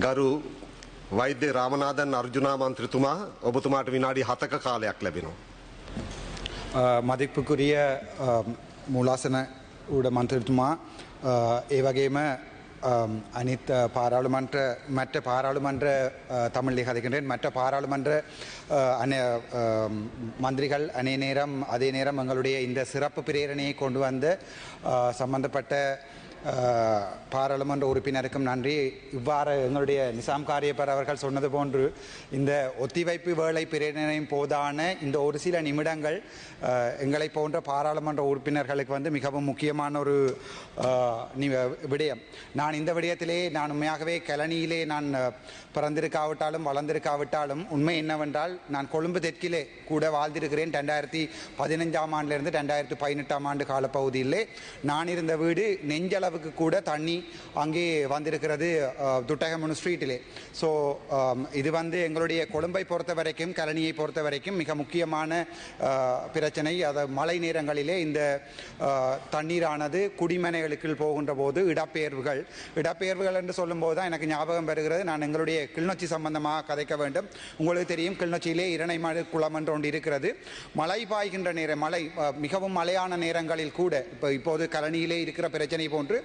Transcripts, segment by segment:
ගරු වෛද්‍ය රාමනාදන් අර්ජුනා මන්ත්‍රතුමා ඔබතුමාට විනාඩි හතක කාලයක් ලැබෙනවා. அஹ், மதிப்புக்குரிய அஹ், மூலாசன ஊட மந்திரத்துமா அஹ், ඒ වගේම அஹ், அனித் அஹ், பாராளுமன்ற மற்ற பாராளுமன்ற அஹ், தமிழில் கதைக்கின்றேன் மற்ற பாராளுமன்ற அஹ், அன அஹ், மந்திரிகள் அநே நேரம் அதே நேரம் எங்களுடைய இந்த சிறப்பு பிரேரணையை கொண்டு வந்த அஹ், சம்பந்தப்பட்ட அஹ், பாராளுமன்ற உறுப்பினருக்கும் நன்றி. இவ்வாறு எங்களுடைய நிசாம் காரியப்பர் அவர்கள் சொன்னது போன்று இந்த ஒத்திவைப்பு வேலை பிரேரணையும் போதான இந்த ஒரு சில நிமிடங்கள் எங்களை போன்ற பாராளுமன்ற உறுப்பினர்களுக்கு வந்து மிகவும் முக்கியமான ஒரு விடயம். நான் இந்த விடயத்திலே நான் உண்மையாகவே கலனியிலே நான் பிறந்திருக்காவிட்டாலும் வளர்ந்திருக்காவிட்டாலும் உண்மை என்னவென்றால் நான் கொழும்பு தெற்கிலே கூட வாழ்ந்திருக்கிறேன். ரெண்டாயிரத்தி பதினஞ்சாம் ஆண்டிலிருந்து ரெண்டாயிரத்தி பதினெட்டாம் ஆண்டு காலப்பகுதியிலே நான் இருந்த வீடு அளவுக்கு கூட தண்ணி அங்கே வந்திருக்கிறது துட்டகமனு ஸ்ட்ரீட்டிலே. ஸோ இது வந்து எங்களுடைய கொழும்பை பொறுத்த வரைக்கும் கலனியை பொறுத்த வரைக்கும் மிக முக்கியமான பிரச்சனை. அது மழை நேரங்களிலே இந்த தண்ணீரானது குடிமனைகளுக்குள் போகின்ற போது இடப்பெயர்வுகள் இடப்பெயர்வுகள் என்று சொல்லும்போது தான் எனக்கு ஞாபகம் வருகிறது. நான் எங்களுடைய கிளிநொச்சி சம்பந்தமாக கதைக்க வேண்டும். உங்களுக்கு தெரியும் கிளிநொச்சியிலே இரணைமடு குளம் என்று ஒன்று இருக்கிறது. மழை பாய்கின்ற நேரம் மழை மிகவும் மழையான நேரங்களில் கூட இப்போ இப்போது கலனியிலே இருக்கிற பிரச்சனை போன்று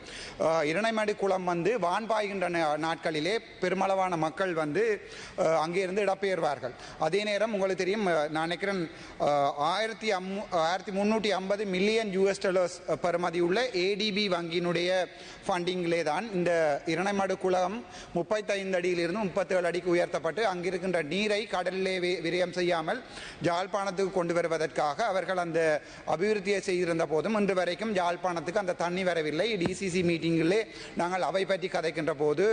இரணைமடு குளம் வந்து வான் பாய்கின்ற நா- நாட்களிலே பெருமளவான மக்கள் வந்து அங்கேருந்து அங்கிருந்து இடம்பெயர்வார்கள். அதே நேரம் உங்களுக்கு தெரியும் நான் நினைக்கிறேன் ஆயிரத்தி அம் ஆயிரத்தி முந்நூற்றி ஐம்பது மில்லியன் யூஎஸ் டாலர்ஸ் பெறுமதி உள்ள ஏடிபி வங்கியினுடைய ஃபண்டிங்கிலே தான் இந்த இரணைமடு குளம் முப்பத்தைந்து அடியிலிருந்து முப்பத்தேழு அடிக்கு உயர்த்தப்பட்டு அங்கிருக்கின்ற நீரை கடலிலே விரயம் செய்யாமல் ஜாழ்ப்பாணத்துக்கு கொண்டு வருவதற்காக அவர்கள் அந்த அபிவிருத்தியை செய்திருந்த போதும் இன்று வரைக்கும் யாழ்ப்பாணத்துக்கு அந்த தண்ணி வரவில்லை. டிசிசி மீட்டிங்கிலே நாங்கள் அவை பற்றி கதைக்கின்ற போது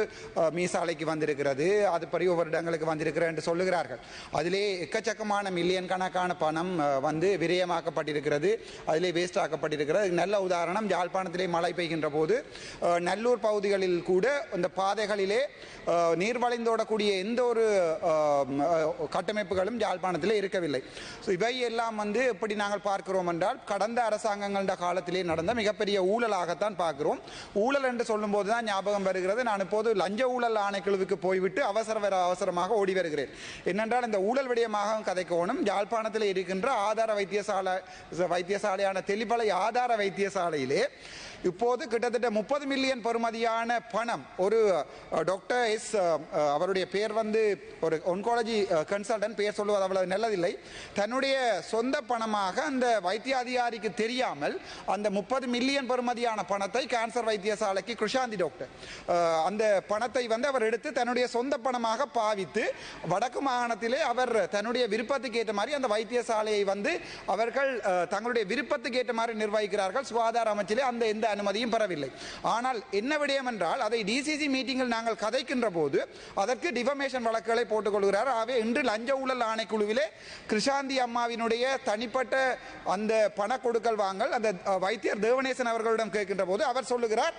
மீசாலைக்கு வந்திருக்கிறது. அது படி ஒவ்வொரு இடங்களுக்கு வந்திருக்கிறது என்று சொல்லுகிறார்கள். அதிலே எக்கச்சக்கமான மில்லியன் கணக்கான பணம் வந்து விரயமாக்கப்பட்டிருக்கிறது. அதிலே வேஸ்ட் ஆக்கப்பட்டிருக்கிறது. நல்ல உதாரணம். யாழ்ப்பாணத்திலே மழை பெய்கின்ற போது நல்லூர் பகுதிகளில் கூட இந்த பாதைகளிலே நீர் வளைந்தோடக்கூடிய எந்த ஒரு கட்டமைப்புகளும் யாழ்ப்பாணத்தில் இருக்கவில்லை. ஸோ இவை எல்லாம் வந்து எப்படி நாங்கள் பார்க்கிறோம் என்றால் கடந்த அரசாங்கங்கள காலத்திலே நடந்த மிகப்பெரிய ஊழலாகத்தான் பார்க்கிறோம். ஊழல் என்று சொல்லும்போது தான் ஞாபகம் வருகிறது. நான் இப்போது லஞ்ச ஊழல் ஆணைக்குழுவுக்கு போய்விட்டு அவசர வர அவசரமாக ஓடி வருகிறேன். என்னென்றால் இந்த ஊழல் விடயமாக கதைக்கோணும். யாழ்ப்பாணத்தில் இருக்கின்ற ஆதார வைத்தியசாலை வைத்தியசாலையான தெளிப்பளை ஆதார வைத்தியசாலையிலே இப்போது கிட்டத்தட்ட முப்பது மில்லியன் பெறுமதியான பணம். ஒரு டாக்டர் எஸ் அவருடைய பேர் வந்து ஒரு ஒன்காலஜி கன்சல்டன்ட் பேர் சொல்லுவது அவ்வளவு நல்லதில்லை. தன்னுடைய சொந்த பணமாக அந்த வைத்திய அதிகாரிக்கு தெரியாமல் அந்த முப்பது மில்லியன் பெறுமதியான பணத்தை கேன்சர் வைத்தியசாலைக்கு கிருஷாந்தி டாக்டர் அந்த பணத்தை வந்து அவர் எடுத்து தன்னுடைய சொந்த பணமாக பாவித்து வடக்கு மாகாணத்திலே அவர் தன்னுடைய விருப்பத்துக்கு ஏற்ற மாதிரி அந்த வைத்தியசாலையை வந்து அவர்கள் தங்களுடைய விருப்பத்துக்கு ஏற்ற மாதிரி நிர்வகிக்கிறார்கள். சுகாதார அமைச்சிலே அந்த எந்த அனுமதியும் பெறவில்லை. ஆனால் என்ன விடயம் என்றால் அதை டிசிசி மீட்டிங்கில் நாங்கள் கதைக்கின்ற போது அதற்கு டிஃபமேஷன் வழக்குகளை போட்டுக்கொள்கிறார். ஆகவே இன்று லஞ்ச ஊழல் ஆணைக்குழுவிலே கிருஷாந்தி அம்மாவினுடைய தனிப்பட்ட அந்த பண கொடுக்கல் வாங்கல் அந்த வைத்தியர் தேவநேசன் அவர்களிடம் கேட்கின்ற போது அவர் சொல்லுகிறார்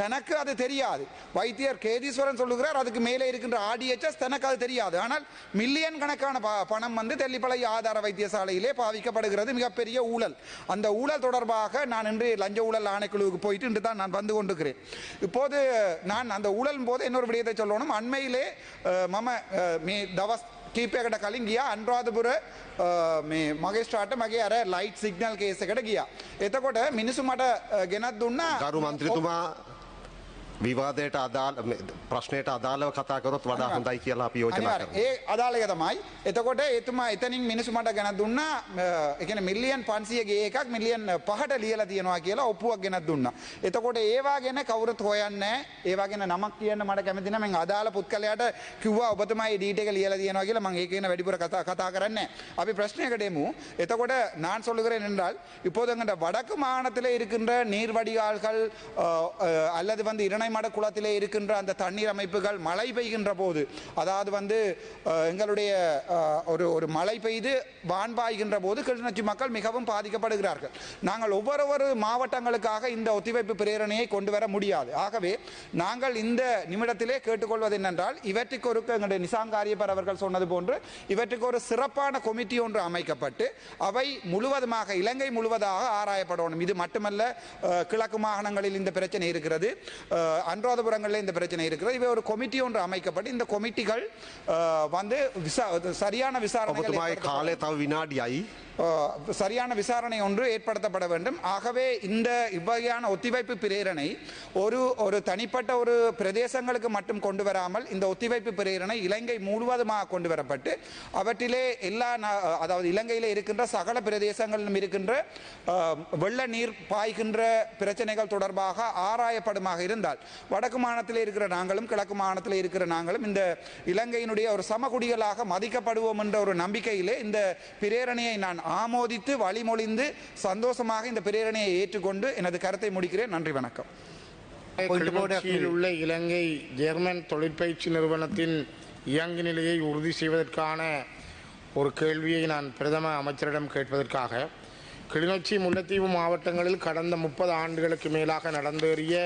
தனக்கு அது தெரியாது. வைத்தியர் கேதீஸ்வரன் சொல்லுகிறார் அதுக்கு மேலே இருக்கின்ற ஆடிஎச்எஸ் தனக்கு அது தெரியாது. ஆனால் மில்லியன் கணக்கான பணம் வந்து தெல்லிப்பளை ஆதார வைத்தியசாலையிலே பாவிக்கப்படுகிறது மிகப்பெரிய ஊழல். அந்த ஊழல் தொடர்பாக நான் இன்று லஞ்ச ஊழல் ஆணைக்குழுவுக்கு போயிட்டு இன்று தான் நான் வந்து கொண்டிருக்கிறேன் இப்போது நான் அந்த ஊழல் போது இன்னொரு விடயத்தை சொல்லணும் அண்மையிலே அஹ், மம அஹ், மே දවස් කීපයකට කලින් ගියා අන්රාධපුර අ, මේ මගේ ස්ටාට මගේ අර ලයිට් සිගනල් කේස එකට ගියා එතකොට මිනිසු මට අ, ගෙනත් දුන්නා ගරු මන්ත්‍රතුමා විවාදයට අදාළ මේ ප්‍රශ්නයට අදාළව කතා කරොත් වඩා හොඳයි කියලා අපි යෝජනා අනිවාර්යෙන්. කරනවා. ඒ අදාළක තමයි එතකොට එතුමා එතනින් මිනිසු මට ගෙනත් දුන්නා එකන මිල්ලියන් පන්සියගේ එකක් මිලියන් පහට ලියලා තියෙනවා කියලා ඔප්පුවක් ගෙනත් දුන්නා. එතකොට ඒවා ගැන කවුරුත් හොයන්නේ ඒවා ගැන නමක් කියන්න මට කැමති නැහැ. මම අදාළ පුත්කලයට කිව්වා ඔබතුමා මේ ඩීට් එක ලියලා තියෙනවා කියලා මම ඒක ගැන වැඩිපුර කතා කතා කරන්නේ නැහැ. අපි ප්‍රශ්නයකට එමු. එතකොට நான் சொல்லுகிறேன் என்றால் இப்போது எங்கள்ட வடக்கு மாகாணத்தில் இருக்கின்ற நீர் வடிகால்கள் அஹ், அஹ், அல்லது வந்து இரணைமட குளத்திலே இருக்கின்ற அந்த தண்ணீர் அமைப்புகள் மழை பெய்கின்ற போது அதாவது வந்து எங்களுடைய ஒரு ஒரு மழை பெய்து வான் பாய்கின்ற போது கிளிநொச்சி மக்கள் மிகவும் பாதிக்கப்படுகிறார்கள். நாங்கள் ஒவ்வொரு மாவட்டங்களுக்காக இந்த ஒத்திவைப்பு பிரேரணையை கொண்டு வர முடியாது. ஆகவே நாங்கள் இந்த நிமிடத்திலே கேட்டுக்கொள்வது என்னென்றால் இவற்றுக்கு ஒரு எங்களுடைய நிசாங்காரியப்பர் அவர்கள் சொன்னது போன்று இவற்றுக்கு ஒரு சிறப்பான கொமிட்டி ஒன்று அமைக்கப்பட்டு அவை முழுவதுமாக இலங்கை முழுவதாக ஆராயப்படணும். இது மட்டுமல்ல கிழக்கு மாகாணங்களில் இந்த பிரச்சனை இருக்கிறது. அன்றாதபுரங்களில் இந்த பிரச்சனை இருக்கிறது. இவை ஒரு கமிட்டி ஒன்று அமைக்கப்பட்டு இந்த கமிட்டிகள் வந்து விசா சரியான விசாரணை காலை தவ வினாடியாயி சரியான விசாரணை ஒன்று ஏற்படுத்தப்பட வேண்டும். ஆகவே இந்த இவ்வகையான ஒத்திவைப்பு பிரேரணை ஒரு ஒரு தனிப்பட்ட ஒரு பிரதேசங்களுக்கு மட்டும் கொண்டு வராமல் இந்த ஒத்திவைப்பு பிரேரணை இலங்கை முழுவதுமாக கொண்டு வரப்பட்டு அவற்றிலே எல்லா நா- அதாவது இலங்கையில் இருக்கின்ற சகல பிரதேசங்களிலும் இருக்கின்ற வெள்ள நீர் பாய்கின்ற பிரச்சனைகள் தொடர்பாக ஆராயப்படுமாக இருந்தால் வடக்கு மாநிலத்தில் இருக்கிற நாங்களும் கிழக்கு மாநிலத்தில் இருக்கிற நாங்களும் இந்த இலங்கையினுடைய ஒரு சமகுடிகளாக மதிக்கப்படுவோம் என்ற ஒரு நம்பிக்கையிலே இந்த பிரேரணையை நான் ஆமோதித்து வழிமொழிந்து சந்தோஷமாக இந்த பிரேரணையை ஏற்றுக்கொண்டு எனது கருத்தை முடிக்கிறேன். நன்றி வணக்கம். உள்ள இலங்கை ஜெர்மன் தொழிற்பயிற்சி நிறுவனத்தின் இயங்கு நிலையை உறுதி செய்வதற்கான ஒரு கேள்வியை நான் பிரதம அமைச்சரிடம் கேட்பதற்காக கிளிநொச்சி முல்லைத்தீவு மாவட்டங்களில் கடந்த முப்பது ஆண்டுகளுக்கு மேலாக நடந்தேறிய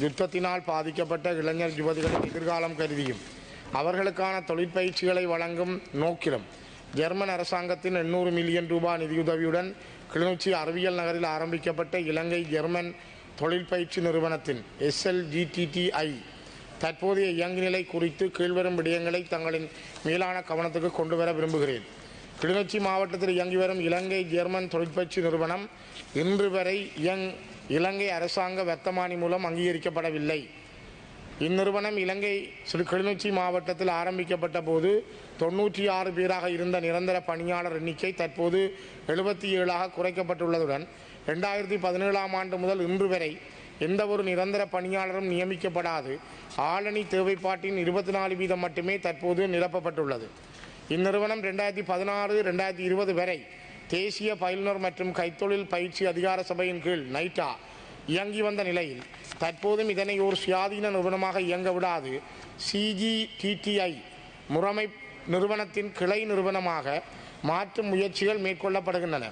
யுத்தத்தினால் பாதிக்கப்பட்ட இளைஞர் யுவதிகளின் எதிர்காலம் கருதியும் அவர்களுக்கான தொழிற்பயிற்சிகளை வழங்கும் நோக்கிலும் ஜெர்மன் அரசாங்கத்தின் எண்ணூறு மில்லியன் ரூபாய் நிதியுதவியுடன் கிளிநொச்சி அறிவியல் நகரில் ஆரம்பிக்கப்பட்ட இலங்கை ஜெர்மன் தொழில் பயிற்சி நிறுவனத்தின் எஸ்எல்ஜிடிடிஐ தற்போதைய இயங்குநிலை குறித்து கீழ்வரும் விடயங்களை தங்களின் மேலான கவனத்துக்கு கொண்டு வர விரும்புகிறேன். கிளிநொச்சி மாவட்டத்தில் இயங்கி வரும் இலங்கை ஜெர்மன் தொழிற்பயிற்சி நிறுவனம் இன்று வரை இயங் இலங்கை அரசாங்க வர்த்தமானி மூலம் அங்கீகரிக்கப்படவில்லை. இந்நிறுவனம் இலங்கை சிறு கிளிநொச்சி மாவட்டத்தில் ஆரம்பிக்கப்பட்ட போது தொண்ணூற்றி ஆறு பேராக இருந்த நிரந்தர பணியாளர் எண்ணிக்கை தற்போது எழுபத்தி ஏழாக குறைக்கப்பட்டுள்ளதுடன் ரெண்டாயிரத்தி பதினேழாம் ஆண்டு முதல் இன்று வரை எந்த ஒரு நிரந்தர பணியாளரும் நியமிக்கப்படாது. ஆளணி தேவைப்பாட்டின் இருபத்தி நாலு வீதம் மட்டுமே தற்போது நிரப்பப்பட்டுள்ளது. இந்நிறுவனம் ரெண்டாயிரத்தி பதினாறு ரெண்டாயிரத்தி இருபது வரை தேசிய பயிலுனர் மற்றும் கைத்தொழில் பயிற்சி அதிகார சபையின் கீழ் நைட்டா இயங்கி வந்த நிலையில் தற்போதும் இதனை ஒரு சுயாதீன நிறுவனமாக இயங்க விடாது. சிஜிடிடிஐ முறைமை நிறுவனத்தின் கிளை நிறுவனமாக மாற்றும் முயற்சிகள் மேற்கொள்ளப்படுகின்றன.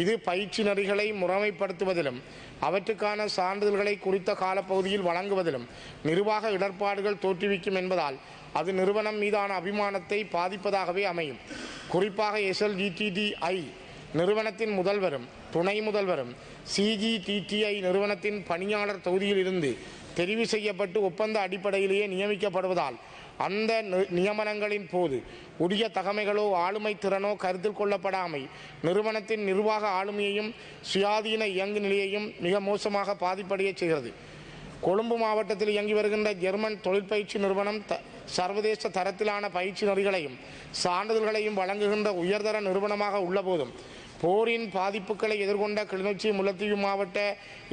இது பயிற்சி நெறிகளை முறைமைப்படுத்துவதிலும் அவற்றுக்கான சான்றிதழ்களை குறித்த காலப்பகுதியில் வழங்குவதிலும் நிர்வாக இடர்பாடுகள் தோற்றுவிக்கும் என்பதால் அது நிறுவனம் மீதான அபிமானத்தை பாதிப்பதாகவே அமையும். குறிப்பாக எஸ்எல்ஜிடிடிஐ நிறுவனத்தின் முதல்வரும் துணை முதல்வரும் சிஜிடிடிஐ நிறுவனத்தின் பணியாளர் தொகுதியில் இருந்து தெரிவு செய்யப்பட்டு ஒப்பந்த அடிப்படையிலேயே நியமிக்கப்படுவதால் அந்த நியமனங்களின் போது உரிய தகமைகளோ ஆளுமை திறனோ கருத்தில் கொள்ளப்படாமை நிறுவனத்தின் நிர்வாக ஆளுமையையும் சுயாதீன இயங்கு நிலையையும் மிக மோசமாக பாதிப்படையச் செய்கிறது. கொழும்பு மாவட்டத்தில் இயங்கி வருகின்ற ஜெர்மன் தொழிற்பயிற்சி நிறுவனம் த சர்வதேச தரத்திலான பயிற்சி நெறிகளையும் சான்றிதழ்களையும் வழங்குகின்ற உயர்தர நிறுவனமாக உள்ளபோதும் போரின் பாதிப்புகளை எதிர்கொண்ட கிளிநொச்சி முல்லைத்தீவு மாவட்ட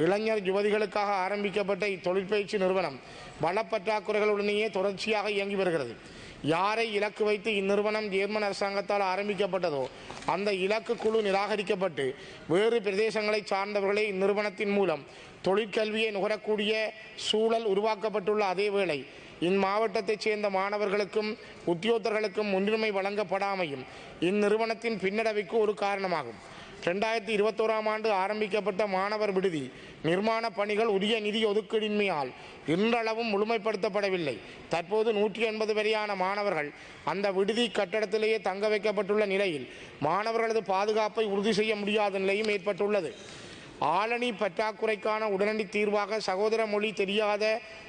இளைஞர் யுவதிகளுக்காக ஆரம்பிக்கப்பட்ட இத்தொழிற்பயிற்சி நிறுவனம் வளப்பற்றாக்குறைகளுடனேயே தொடர்ச்சியாக இயங்கி வருகிறது. யாரை இலக்கு வைத்து இந்நிறுவனம் ஜெர்மன் அரசாங்கத்தால் ஆரம்பிக்கப்பட்டதோ அந்த இலக்கு குழு நிராகரிக்கப்பட்டு வேறு பிரதேசங்களை சார்ந்தவர்களே இந்நிறுவனத்தின் மூலம் தொழிற்கல்வியை நுகரக்கூடிய சூழல் உருவாக்கப்பட்டுள்ள அதே வேளை இம்மாவட்டத்தைச் சேர்ந்த மாணவர்களுக்கும் உத்தியோகத்தர்களுக்கும் முன்னுரிமை வழங்கப்படாமையும் இந்நிறுவனத்தின் பின்னடைவுக்கு ஒரு காரணமாகும். ரெண்டாயிரத்தி இருபத்தோராம் ஆண்டு ஆரம்பிக்கப்பட்ட மாணவர் விடுதி நிர்மாண பணிகள் உரிய நிதி ஒதுக்கீடின்மையால் இன்றளவும் முழுமைப்படுத்தப்படவில்லை. தற்போது நூற்றி எண்பது வரையான மாணவர்கள் அந்த விடுதி கட்டடத்திலேயே தங்க வைக்கப்பட்டுள்ள நிலையில் மாணவர்களது பாதுகாப்பை உறுதி செய்ய முடியாத நிலையும் ஏற்பட்டுள்ளது. ஆளணி பற்றாக்குறைக்கான உடனடி தீர்வாக சகோதர மொழி தெரியாத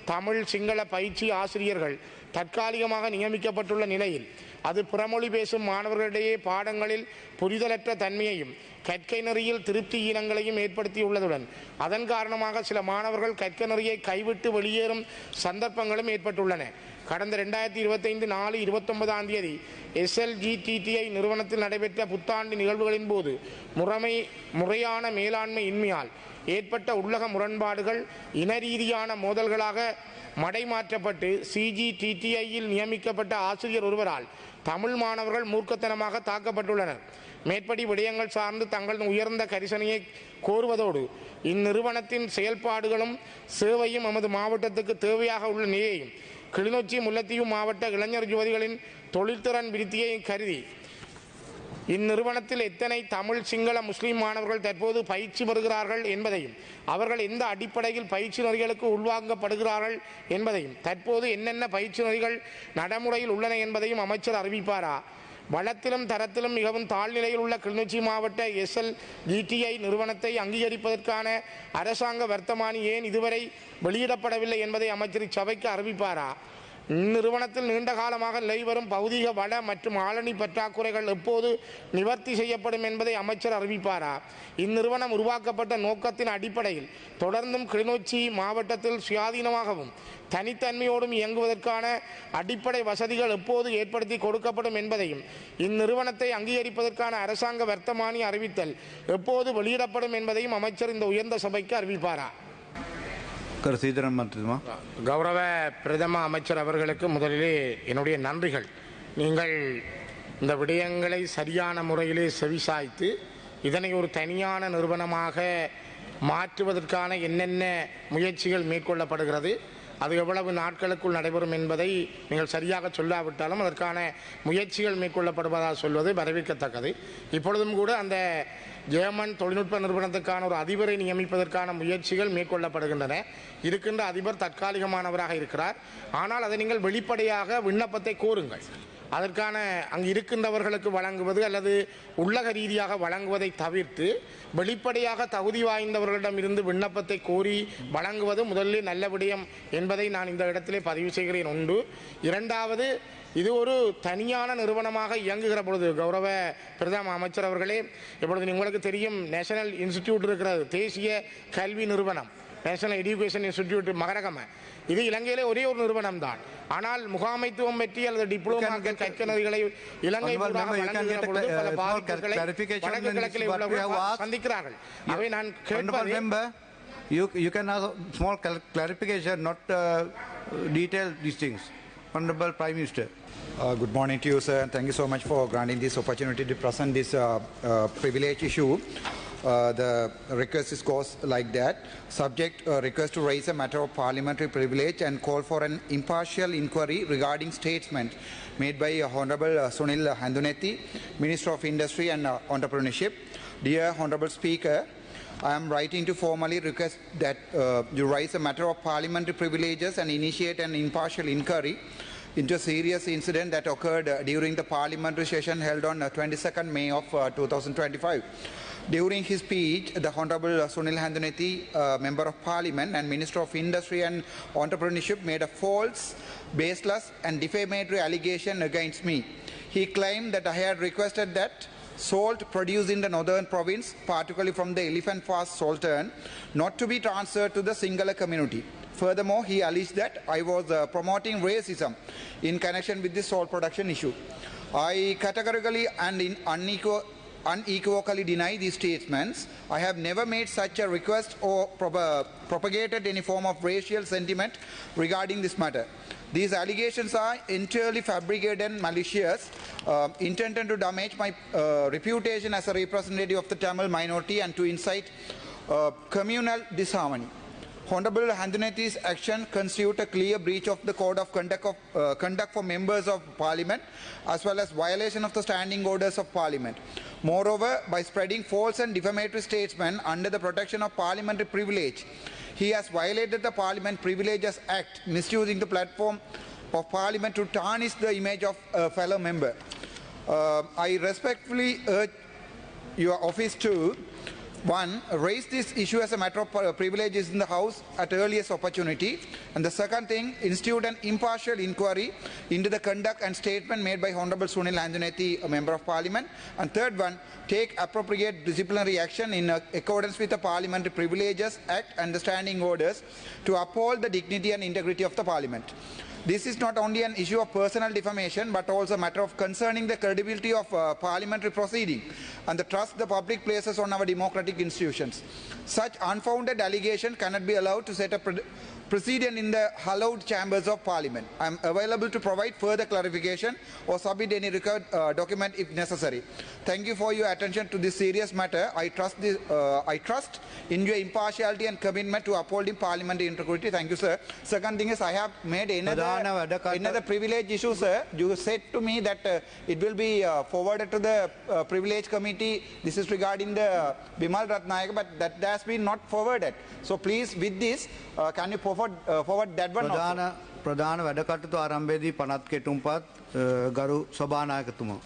தமிழ் சிங்கள பயிற்சி ஆசிரியர்கள் தற்காலிகமாக நியமிக்கப்பட்டுள்ள நிலையில் அது புறமொழி பேசும் மாணவர்களிடையே பாடங்களில் புரிதலற்ற தன்மையையும் கற்கை நெறியில் திருப்தி ஈனங்களையும் ஏற்படுத்தியுள்ளதுடன் அதன் காரணமாக சில மாணவர்கள் கற்க நெறியை கைவிட்டு வெளியேறும் சந்தர்ப்பங்களும் ஏற்பட்டுள்ளன. கடந்த ரெண்டாயிரத்தி இருபத்தைந்து நாலு இருபத்தொன்பதாம் தேதி எஸ்எல்ஜிடிடிஐ நிறுவனத்தில் நடைபெற்ற புத்தாண்டு நிகழ்வுகளின் போது முறைமை முறையான மேலாண்மை இன்மையால் ஏற்பட்ட உள்ளக முரண்பாடுகள் இனரீதியான மோதல்களாக மடைமாற்றப்பட்டு சிஜிடிடிஐயில் நியமிக்கப்பட்ட ஆசிரியர் ஒருவரால் தமிழ் மாணவர்கள் மூர்க்கத்தனமாக தாக்கப்பட்டுள்ளனர். மேற்படி விடயங்கள் சார்ந்து தங்களின் உயர்ந்த கரிசனையை கோருவதோடு இந்நிறுவனத்தின் செயல்பாடுகளும் சேவையும் எமது மாவட்டத்துக்கு தேவையாக உள்ள நிலையையும் கிளிநொச்சி முல்லைத்தீவு மாவட்ட இளைஞர் யுவதிகளின் தொழில்திறன் விருத்தியை கருதி இந்நிறுவனத்தில் எத்தனை தமிழ் சிங்கள முஸ்லீம் மாணவர்கள் தற்போது பயிற்சி பெறுகிறார்கள் என்பதையும் அவர்கள் எந்த அடிப்படையில் பயிற்சி நெறிகளுக்கு உள்வாங்கப்படுகிறார்கள் என்பதையும் தற்போது என்னென்ன பயிற்சி நெறிகள் நடைமுறையில் உள்ளன என்பதையும் அமைச்சர் அறிவிப்பாரா? வளத்திலும் தரத்திலும் மிகவும் தாழ்நிலையில் உள்ள கிளிநொச்சி மாவட்ட எஸ்எல் டிடிஐ நிறுவனத்தை அங்கீகரிப்பதற்கான அரசாங்க வர்த்தமானி ஏன் இதுவரை வெளியிடப்படவில்லை என்பதை அமைச்சர் இச்சபைக்கு அறிவிப்பாரா? இந்நிறுவனத்தில் நீண்ட காலமாக நிலைவரும் பௌதீக வள மற்றும் ஆளணி பற்றாக்குறைகள் எப்போது நிவர்த்தி செய்யப்படும் என்பதை அமைச்சர் அறிவிப்பாரா? இந்நிறுவனம் உருவாக்கப்பட்ட நோக்கத்தின் அடிப்படையில் தொடர்ந்தும் கிளிநொச்சி மாவட்டத்தில் சுயாதீனமாகவும் தனித்தன்மையோடும் இயங்குவதற்கான அடிப்படை வசதிகள் எப்போது ஏற்படுத்தி கொடுக்கப்படும் என்பதையும் இந்நிறுவனத்தை அங்கீகரிப்பதற்கான அரசாங்க வர்த்தமானி அறிவித்தல் எப்போது வெளியிடப்படும் என்பதையும் அமைச்சர் இந்த உயர்ந்த சபைக்கு அறிவிப்பாரா? திரு ஸ்ரீதரன் கௌரவ பிரதம அமைச்சர் அவர்களுக்கு முதலிலே என்னுடைய நன்றிகள். நீங்கள் இந்த விடயங்களை சரியான முறையிலே செவிசாய்த்து இதனை ஒரு தனியான நிறுவனமாக மாற்றுவதற்கான என்னென்ன முயற்சிகள் மேற்கொள்ளப்படுகிறது அது எவ்வளவு நாட்களுக்குள் நடைபெறும் என்பதை நீங்கள் சரியாக சொல்லாவிட்டாலும் அதற்கான முயற்சிகள் மேற்கொள்ளப்படுவதாக சொல்வது வரவேற்கத்தக்கது. இப்பொழுதும் கூட அந்த ஜெர்மன் தொழில்நுட்ப நிறுவனத்துக்கான ஒரு அதிபரை நியமிப்பதற்கான முயற்சிகள் மேற்கொள்ளப்படுகின்றன. இருக்கின்ற அதிபர் தற்காலிகமானவராக இருக்கிறார். ஆனால் அதை நீங்கள் வெளிப்படையாக விண்ணப்பத்தை கோருங்கள். அதற்கான அங்கு இருக்கின்றவர்களுக்கு வழங்குவது அல்லது உள்ளக ரீதியாக வழங்குவதை தவிர்த்து வெளிப்படையாக தகுதி வாய்ந்தவர்களிடம் இருந்து விண்ணப்பத்தை கோரி வழங்குவது முதலில் நல்ல விடயம் என்பதை நான் இந்த இடத்திலே பதிவு செய்கிறேன். உண்டு இரண்டாவது இது ஒரு தனியான நிறுவனமாக இயங்குகிற பொழுது கௌரவ பிரதம அமைச்சர் அவர்களே இப்பொழுது உங்களுக்கு தெரியும் நேஷனல் இன்ஸ்டிடியூட் இருக்கிறது தேசிய கல்வி நிறுவனம். நேஷனல் எஜுகேஷன் இன்ஸ்டிடியூட் மகரகம இது இலங்கையிலே ஒரே ஒரு நிறுவனம் தான் ஆனால் முகாமைத்துவம் பற்றி அல்லது டிப்ளோமாக்கள் கற்கனதிகளை இலங்கை பல uh, பாதிப்புகளை வடக்கு கிழக்கிலே உள்ளவர்கள். சந்திக்கிறார்கள் அவை நான் கேட்பது you, you can ask small clarification, not uh, detail these things. Honorable Prime Minister. Uh, Good morning to you, sir, and thank you so much for granting this opportunity to present this uh, uh, privilege issue. Uh, The request is goes like that. Subject uh, request to raise a matter of parliamentary privilege and call for an impartial inquiry regarding statements made by Honorable uh, Sunil Handunetti, Minister of Industry and Entrepreneurship. Dear Honorable Speaker, I am writing to formally request that uh, you raise a matter of parliamentary privileges and initiate an impartial inquiry into a serious incident that occurred uh, during the parliamentary session held on uh, 22nd May of uh, 2025. During his speech, the Honorable Sunil Handuneti, uh, Member of Parliament and Minister of Industry and Entrepreneurship, made a false, baseless and defamatory allegation against me. He claimed that I had requested that salt produced in the northern province, particularly from the Elephant Pass Saltern, not to be transferred to the Sinhala community. Furthermore, he alleged that I was uh, promoting racism in connection with the salt production issue. I categorically and in unequal, unequivocally deny these statements. I have never made such a request or prop- propagated any form of racial sentiment regarding this matter. These allegations are entirely fabricated and malicious, uh, intended to damage my uh, reputation as a representative of the Tamil minority and to incite uh, communal disharmony. Honorable Handuneti's action constitute a clear breach of the code of conduct, of, uh, conduct for members of parliament as well as violation of the standing orders of parliament. Moreover, by spreading false and defamatory statements under the protection of parliamentary privilege, he has violated the Parliament Privileges Act, misusing the platform of parliament to tarnish the image of a fellow member. Uh, I respectfully urge your office to one, raise this issue as a matter of uh, privileges in the House at earliest opportunity. And the second thing, institute an impartial inquiry into the conduct and statement made by Honorable Sunil Anjaneti, a Member of Parliament. And third one, take appropriate disciplinary action in uh, accordance with the Parliamentary Privileges Act and the standing orders to uphold the dignity and integrity of the Parliament. This is not only an issue of personal defamation but also a matter of concerning the credibility of uh, parliamentary proceeding and the trust the public places on our democratic institutions. Such unfounded allegation cannot be allowed to set a proceed in the hallowed chambers of Parliament. I am available to provide further clarification or submit any required uh, document if necessary. Thank you for your attention to this serious matter. I trust, this, uh, I trust in your impartiality and commitment to upholding parliamentary integrity. Thank you, sir. Second thing is I have made another, another privilege issue, sir. You said to me that uh, it will be uh, forwarded to the uh, privilege committee. This is regarding the Bimal Ratnayaka, but that has been not forwarded. So please, with this, uh, can you perform ප්‍රධාන වැඩකටතු ආරම්භේදී පනත් කෙටුම්පත් uh, ගරු ස්වභානායකතුමා.